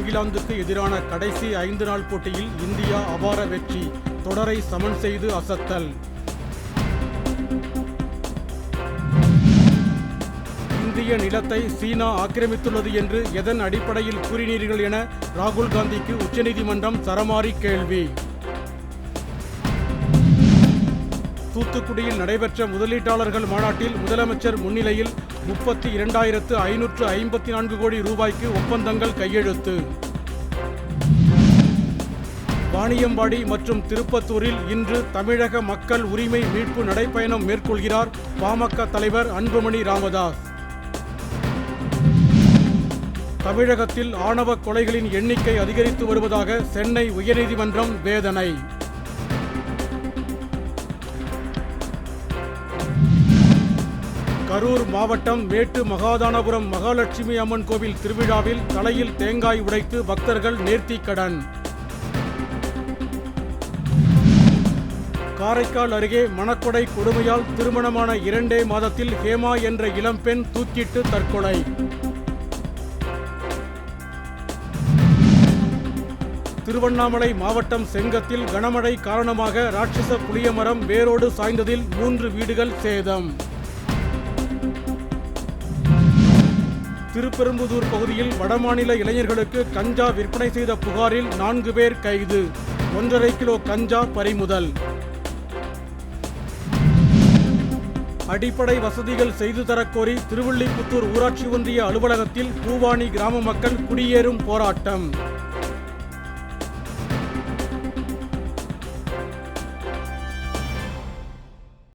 இங்கிலாந்துக்கு எதிரான கடைசி ஐந்து நாள் போட்டியில் இந்தியா அபார வெற்றி. தொடரை சமன் செய்து அசத்தல். இந்திய நிலத்தை சீனா ஆக்கிரமித்துள்ளது என்று எதன் அடிப்படையில் கூறினீர்கள் என ராகுல் காந்திக்கு உச்சநீதிமன்றம் சரமாரி கேள்வி. தூத்துக்குடியில் நடைபெற்ற முதலீட்டாளர்கள் மாநாட்டில் முதலமைச்சர் முன்னிலையில் முப்பத்தி இரண்டாயிரத்து ஐநூற்று ஐம்பத்தி நான்கு கோடி ரூபாய்க்கு ஒப்பந்தங்கள் கையெழுத்து. வாணியம்பாடி மற்றும் திருப்பத்தூரில் இன்று தமிழக மக்கள் உரிமை மீட்பு நடைப்பயணம் மேற்கொள்கிறார் பாமக தலைவர் அன்புமணி ராமதாஸ். தமிழகத்தில் ஆணவ கொலைகளின் எண்ணிக்கை அதிகரித்து வருவதாக சென்னை உயர்நீதிமன்றம் வேதனை. கரூர் மாவட்டம் மேட்டு மகாதானபுரம் மகாலட்சுமி அம்மன் கோவில் திருவிழாவில் தலையில் தேங்காய் உடைத்து பக்தர்கள் நேர்த்திக்கடன் காரைக்கால் அருகே மணக்கொடை கொடுமையால் திருமணமான இரண்டே மாதத்தில் ஹேமா என்ற இளம்பெண் தூக்கிட்டு தற்கொலை. திருவண்ணாமலை மாவட்டம் செங்கத்தில் கனமழை காரணமாக ராட்சச புளியமரம் வேரோடு சாய்ந்ததில் மூன்று வீடுகள் சேதம். திருப்பெரும்புதூர் பகுதியில் வடமாநில இளைஞர்களுக்கு கஞ்சா விற்பனை செய்த புகாரில் நான்கு பேர் கைது. ஒன்றரை கிலோ கஞ்சா பறிமுதல். அடிப்படை வசதிகள் செய்து தரக்கோரி திருவள்ளிபுத்தூர் ஊராட்சி ஒன்றிய அலுவலகத்தில் பூவாணி கிராம மக்கள் குடியேறும் போராட்டம்.